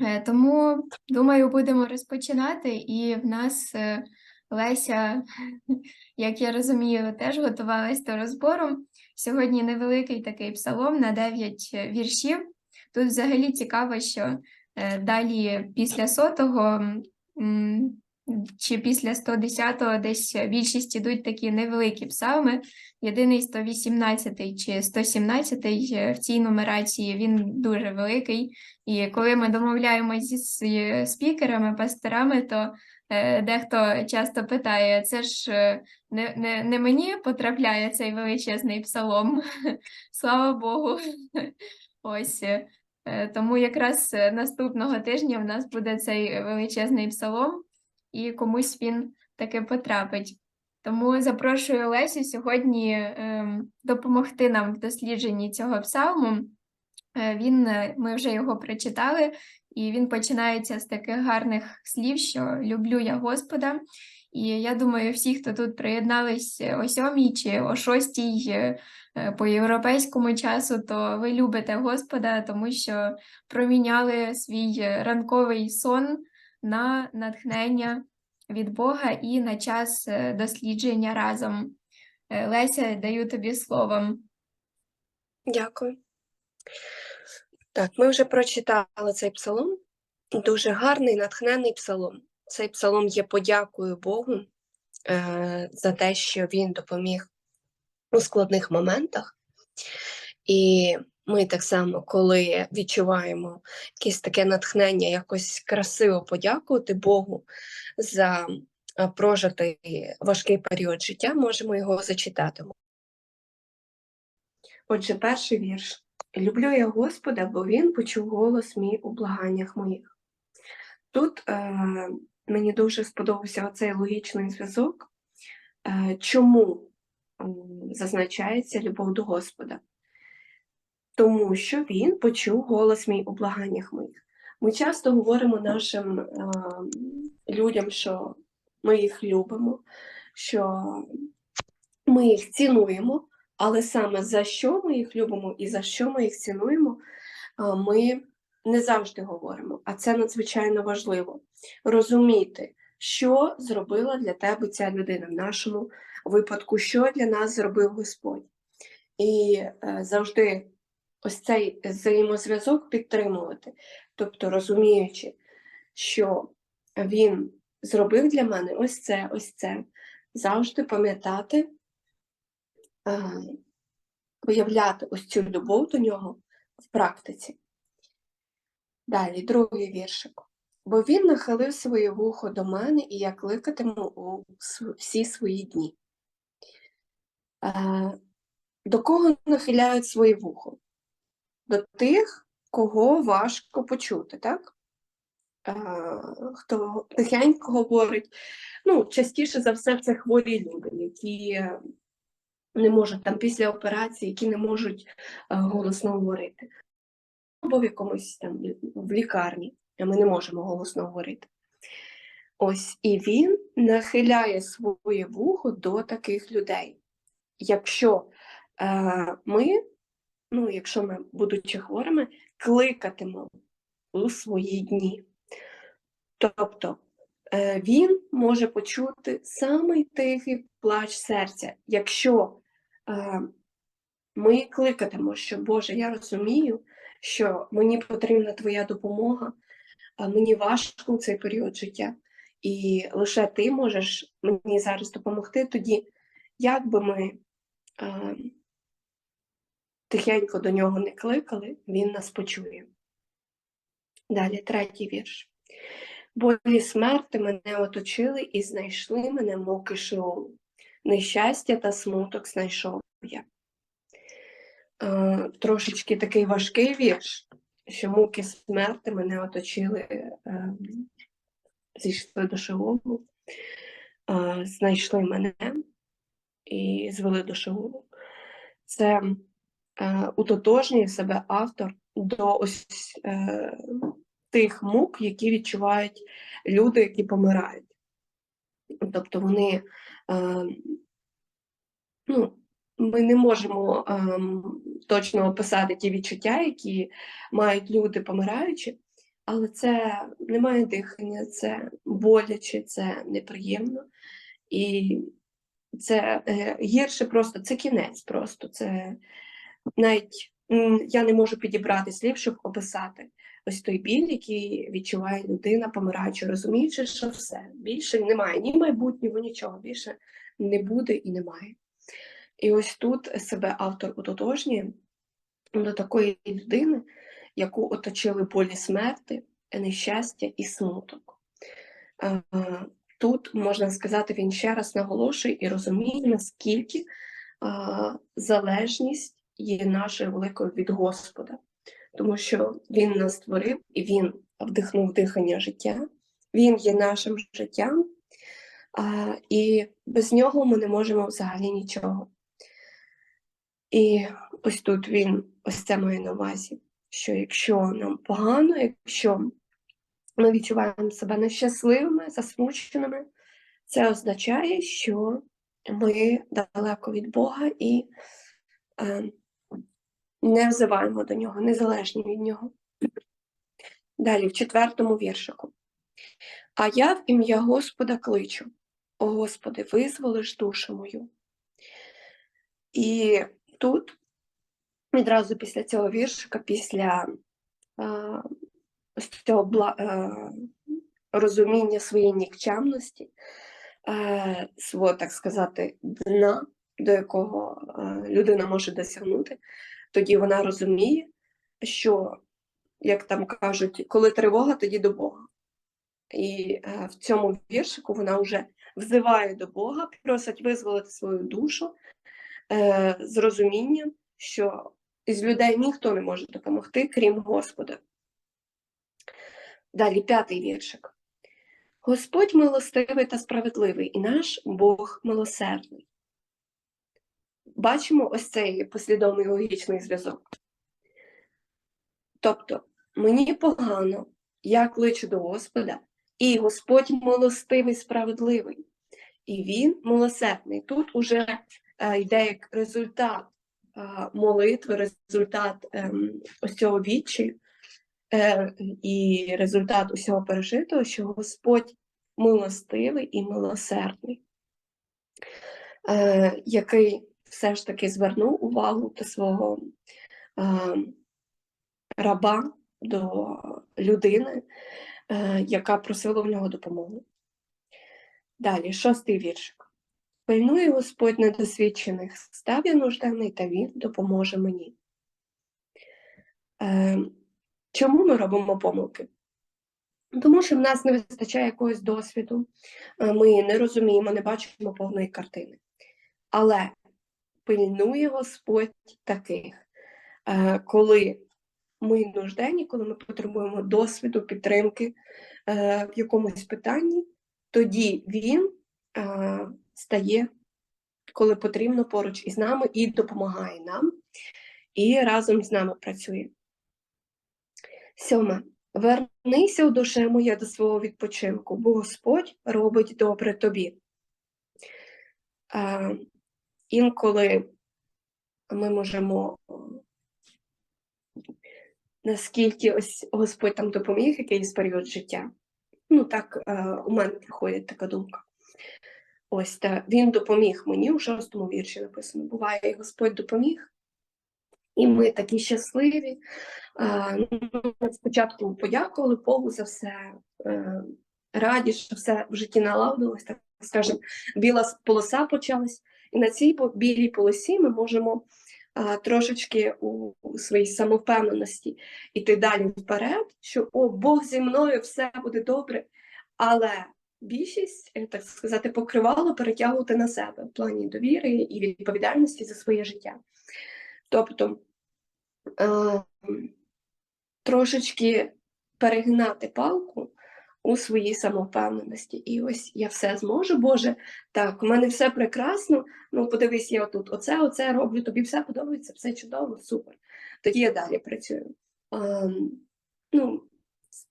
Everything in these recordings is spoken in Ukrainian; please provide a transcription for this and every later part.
Е, Тому, думаю, будемо розпочинати. І в нас е, Леся, як я розумію, теж готувалась до розбору. Сьогодні невеликий такий псалом на 9 віршів. Тут взагалі цікаво, що е, далі після сотого чи після 110-го десь більшість ідуть такі невеликі псалми. Єдиний 118 чи 117 в цій нумерації він дуже великий. І коли ми домовляємося зі спікерами, пасторами, то е, дехто часто питає: це ж е, не, не, не мені потрапляє цей величезний псалом, слава Богу. Ось. е, Тому якраз е, наступного тижня в нас буде цей величезний псалом, і комусь він таки потрапить. Тому запрошую Лесю сьогодні ем, допомогти нам в дослідженні цього псалму. Е, Він, е, ми вже його прочитали, і він починається з таких гарних слів, що люблю я Господа. І я думаю, всі, хто тут приєднались е, о сьомій чи о шостій е, е, по європейському часу, то ви любите Господа, тому що проміняли свій е, ранковий сон на натхнення від Бога і на час е, дослідження разом. Е, Леся, даю тобі слово. Дякую. Так, ми вже прочитали цей псалом. Дуже гарний, натхненний псалом. Цей псалом є подякою Богу е, за те, що він допоміг у складних моментах. І ми так само, коли відчуваємо якесь таке натхнення, якось красиво подякувати Богу за е, прожитий важкий період життя, можемо його зачитати. Отже, перший вірш. Люблю я Господа, бо Він почув голос мій у благаннях моїх. Тут е, мені дуже сподобався оцей логічний зв'язок, е, чому зазначається любов до Господа. Тому що Він почув голос мій у благаннях моїх. Ми часто говоримо нашим е, людям, що ми їх любимо, що ми їх цінуємо, але саме за що ми їх любимо і за що ми їх цінуємо, а, ми не завжди говоримо. А це надзвичайно важливо розуміти, що зробила для тебе ця людина в нашому випадку, що для нас зробив Господь. І е, завжди ось цей взаємозв'язок підтримувати, тобто розуміючи, що він зробив для мене ось це, ось це, завжди пам'ятати е, виявляти ось цю любов до нього в практиці. Далі, другий віршик. Бо він нахилив своє вухо до мене, і я кликатиму у всі свої дні. Е, до кого нахиляють своє вухо? До тих, кого важко почути, так? Е, хто тихенько говорить. Ну, частіше за все, це хворі люди, які не можуть там після операції, які не можуть е, голосно говорити. Або в якомусь там в лікарні, а ми не можемо голосно говорити. Ось і він нахиляє своє вухо до таких людей. Якщо е, ми, ну, якщо ми, будучи хворими, кликатимемо у свої дні. Тобто е, він може почути самий тихий плач серця, якщо е, ми кликатимо, що Боже, я розумію, що мені потрібна Твоя допомога, мені важко у цей період життя, і лише ти можеш мені зараз допомогти, тоді як би ми е, тихенько до нього не кликали, він нас почує. Далі, третій вірш. Болі смерти мене оточили і знайшли мене муки Шеолу. Нещастя та смуток знайшов я. Е, трошечки такий важкий вірш, що муки смерти мене оточили, е, зійшли до Шеолу, е, знайшли мене і звели до Шеолу. Це утотожнює себе автор до ось е, тих мук, які відчувають люди, які помирають. Тобто вони, е, ну, ми не можемо ем, точно описати ті відчуття, які мають люди помираючи, але це немає дихання, це боляче, це неприємно. І це е, гірше просто, це кінець просто. Це навіть я не можу підібрати слів, щоб описати ось той біль, який відчуває людина, помираючи, розуміючи, що все більше немає ні майбутнього, нічого більше не буде і немає. І ось тут себе автор ототожнює до такої людини, яку оточили болі смерти, нещастя і смуток. Тут можна сказати, він ще раз наголошує і розуміє, наскільки залежність є нашою великою від Господа, тому що Він нас створив і Він вдихнув дихання життя, Він є нашим життям, а, і без нього ми не можемо взагалі нічого. І ось тут він ось це має на увазі, що якщо нам погано, якщо ми відчуваємо себе нещасливими, засмученими, це означає, що ми далеко від Бога і е, не взиваємо до нього, незалежні від нього. Далі, в четвертому віршику. А я в ім'я Господа кличу. О Господи, визволиш душу мою. І тут відразу після цього віршика, після е, цього бла, е, розуміння своєї нікчемності, е, свого, так сказати, дна, до якого е, людина може досягнути, тоді вона розуміє, що, як там кажуть, коли тривога, тоді до Бога. І е, в цьому віршику вона вже взиває до Бога, просить визволити свою душу е, з розумінням, що з людей ніхто не може допомогти, крім Господа. Далі п'ятий віршик. Господь милостивий та справедливий, і наш Бог милосердний. Бачимо ось цей послідовний логічний зв'язок. Тобто, мені погано, я кличу до Господа, і Господь милостивий, справедливий, і Він милосердний. Тут уже е, йде як результат е, молитви, результат е, ось цього відчаю, е, і результат усього пережитого, що Господь милостивий і милосердний, е, який все ж таки звернув увагу до свого е, раба, до людини, е, яка просила в нього допомогу. Далі, шостий віршик. Пильнує Господь недосвідчених, став я нужденний, та Він допоможе мені. Е, чому ми робимо помилки? Тому що в нас не вистачає якогось досвіду, е, ми не розуміємо, не бачимо повної картини. Але пильнує Господь таких, е, коли ми нужденні, коли ми потребуємо досвіду, підтримки е, в якомусь питанні, тоді він е, стає, коли потрібно, поруч із нами і допомагає нам, і разом з нами працює. Сьоме. Вернися у душе моя до свого відпочинку, бо Господь робить добре тобі. Інколи ми можемо, наскільки ось Господь там допоміг якийсь період життя. Ну, так е, у мене приходить така думка. Ось та він допоміг мені у шостому вірші написано. Буває, і Господь допоміг, і ми такі щасливі. Е, ну, спочатку подякували Богу за все, е, раді, що все в житті налагодилось, так скажемо, біла полоса почалась. І на цій білій полосі ми можемо а, трошечки у, у своїй самовпевненості йти далі вперед, що о, Бог зі мною, все буде добре. Але більшість, е, так сказати, покривало перетягувати на себе в плані довіри і відповідальності за своє життя. Тобто е, трошечки перегнати палку у своїй самовпевненості. І ось я все зможу, Боже, так, у мене все прекрасно. Ну, подивись, я тут оце, оце роблю, тобі все подобається, все чудово, супер. Тоді я далі працюю. Ем, ну,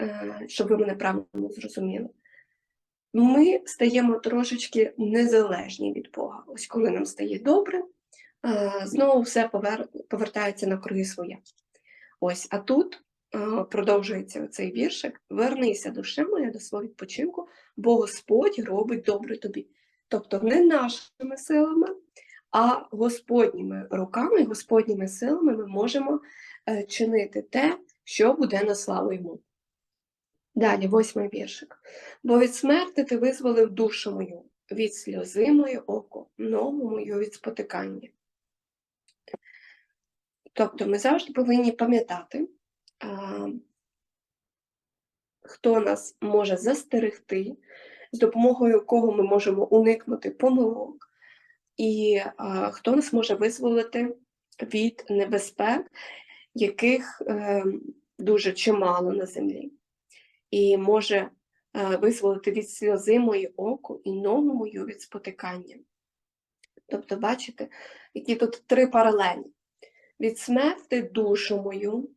е, щоб ви мене правильно зрозуміли. Ми стаємо трошечки незалежні від Бога. Ось коли нам стає добре, е, знову все повер... повертається на круги своє. Ось, а тут продовжується цей віршик, вернися душе моя до свого відпочинку, бо Господь робить добре тобі. Тобто не нашими силами, а Господніми руками, Господніми силами ми можемо е, чинити те, що буде на славу йому. Далі, восьмий віршик. Бо від смерти ти визволив душу мою, від сльози моє око, ногу мою від спотикання. Тобто ми завжди повинні пам'ятати, хто нас може застерегти, з допомогою кого ми можемо уникнути помилок, і хто нас може визволити від небезпек, яких е, дуже чимало на землі, і може е, визволити від сльози моє око і ногу мою від спотикання. Тобто, бачите, які тут три паралелі. Від смерти душу мою.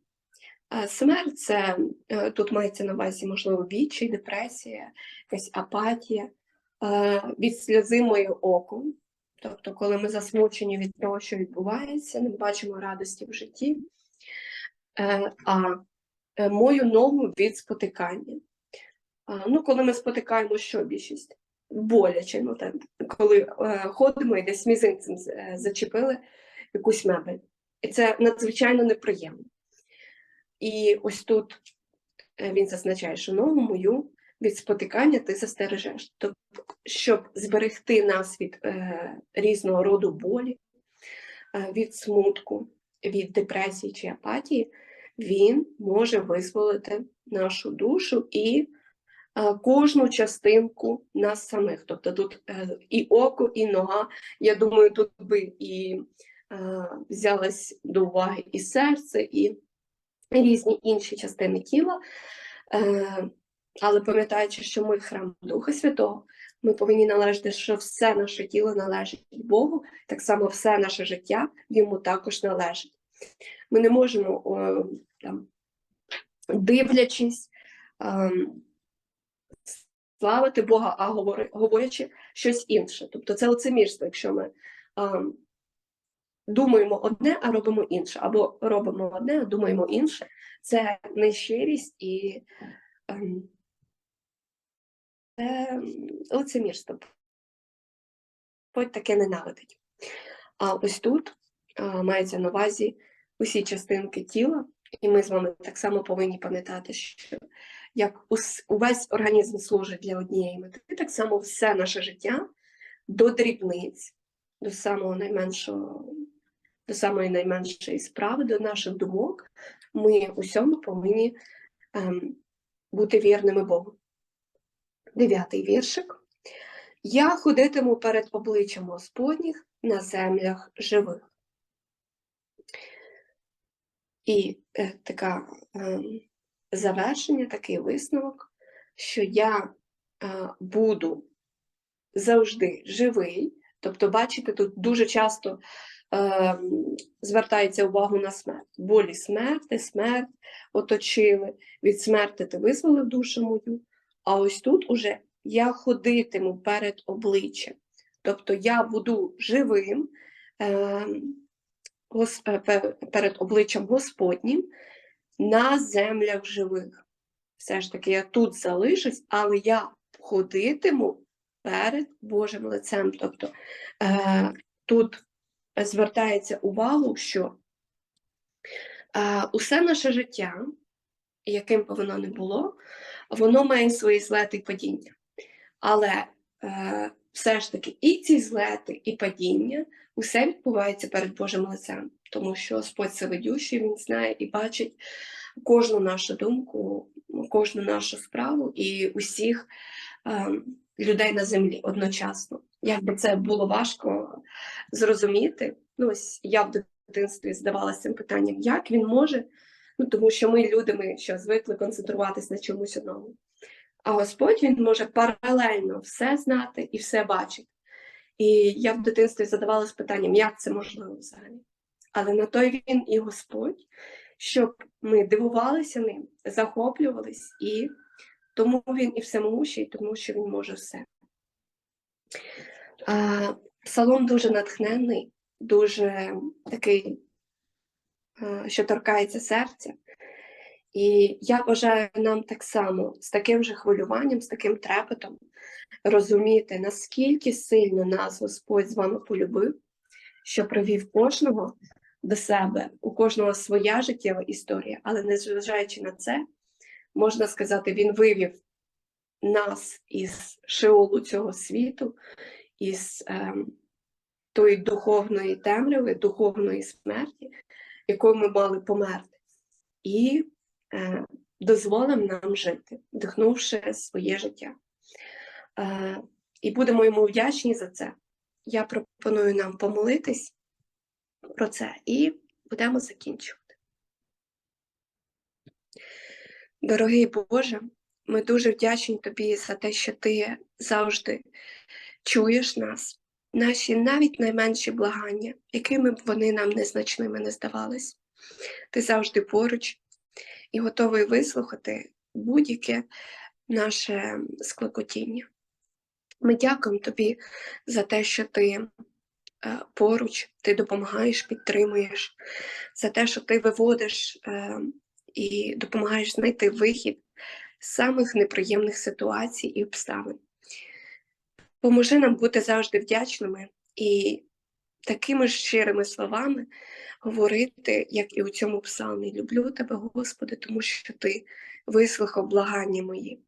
Е, Смерть це е, тут мається на увазі, можливо, відчай, депресія, якась апатія, Е, від сльози моє око. Тобто, коли ми засмучені від того, що відбувається, не бачимо радості в житті, а мою ногу від спотикання. Ну, коли ми спотикаємо, що більшість? Боляче, ну, так, коли ходимо і десь мізинцем зачепили якусь мебель. І це надзвичайно неприємно. І ось тут е, він зазначає, що ногу мою від спотикання ти застережеш. Тобто, щоб зберегти нас від е, різного роду болі, е, від смутку, від депресії чи апатії, він може визволити нашу душу і е, кожну частинку нас самих. Тобто тут е, і око, і нога. Я думаю, тут би і е, взялось до уваги і серце, і різні інші частини тіла. Е, але пам'ятаючи, що ми храм Духа Святого, ми повинні належати, що все наше тіло належить Богу, так само все наше життя йому також належить. Ми не можемо там, дивлячись, ем, славити Бога, а говорячи щось інше. Тобто це лицемірство, якщо ми ем, думаємо одне, а робимо інше, або робимо одне, а думаємо інше. Це нещирість і ем, це лицемірство. Господь таке ненавидить. А ось тут а, мається на увазі усі частинки тіла, і ми з вами так само повинні пам'ятати, що як увесь організм служить для однієї мети, так само все наше життя до дрібниць, до самого найменшого, до самої найменшої справи, до наших думок, ми усьому повинні ем, бути вірними Богу. Дев'ятий віршик. Я ходитиму перед обличчям Господніх на землях живих. І е, така ем, завершення, такий висновок, що я е, буду завжди живий. Тобто, бачите, тут дуже часто е, звертається увагу на смерть. Болі смерти, смерть оточили, від смерти ти визволив душу мою. А ось тут уже я ходитиму перед обличчям. Тобто я буду живим е, гос- е, перед обличчям Господнім на землях живих. Все ж таки, я тут залишусь, але я ходитиму перед Божим лицем. Тобто е, тут звертається увагу, що усе наше життя, яким би воно не було, воно має свої злети і падіння. Але е, все ж таки і ці злети, і падіння, усе відбувається перед Божим лицем, тому що Господь всевидющий, Він знає і бачить кожну нашу думку, кожну нашу справу і усіх е, людей на землі одночасно. Якби це було важко зрозуміти, ну ось я в дитинстві здавалася цим питанням, як він може, ну тому що ми люди, ми що звикли концентруватись на чомусь одному. А Господь він може паралельно все знати і все бачити. І я в дитинстві задавалась питанням, як це можливо взагалі. Але на той він і Господь, щоб ми дивувалися ним, захоплювались, і тому він і всемогущий, тому що він може все. А, Псалом дуже натхненний, дуже такий, що торкається серця. І я бажаю нам так само з таким же хвилюванням, з таким трепетом розуміти, наскільки сильно нас Господь з вами полюбив, що привів кожного до себе, у кожного своя життєва історія, але незважаючи на це, можна сказати, він вивів нас із шеолу цього світу, із ем, тої духовної темряви, духовної смерті, якою ми мали померти, і е, дозволив нам жити, вдихнувши своє життя. Е, і будемо йому вдячні за це. Я пропоную нам помолитись про це і будемо закінчувати. Дорогий Боже, ми дуже вдячні Тобі за те, що Ти завжди чуєш нас, наші навіть найменші благання, якими б вони нам незначними не здавались. Ти завжди поруч і готовий вислухати будь-яке наше скликотіння. Ми дякуємо тобі за те, що ти е, поруч, ти допомагаєш, підтримуєш, за те, що ти виводиш е, і допомагаєш знайти вихід з самих неприємних ситуацій і обставин. Поможи нам бути завжди вдячними і такими ж щирими словами говорити, як і у цьому псалмі. Люблю тебе, Господи, тому що ти вислухав благання мої.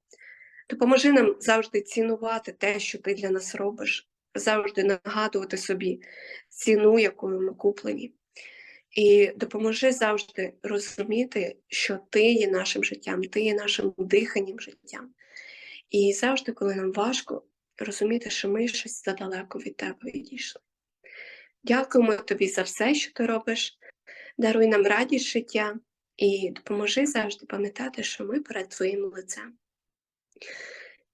Допоможи нам завжди цінувати те, що ти для нас робиш, завжди нагадувати собі ціну, якою ми куплені. І допоможи завжди розуміти, що ти є нашим життям, ти є нашим диханням життям. І завжди, коли нам важко, розуміти, що ми щось задалеко від тебе відійшли. Дякуємо тобі за все, що ти робиш. Даруй нам радість життя і допоможи завжди пам'ятати, що ми перед твоїм лицем.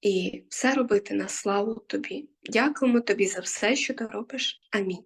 І все робити на славу тобі. Дякуємо тобі за все, що ти робиш. Амінь.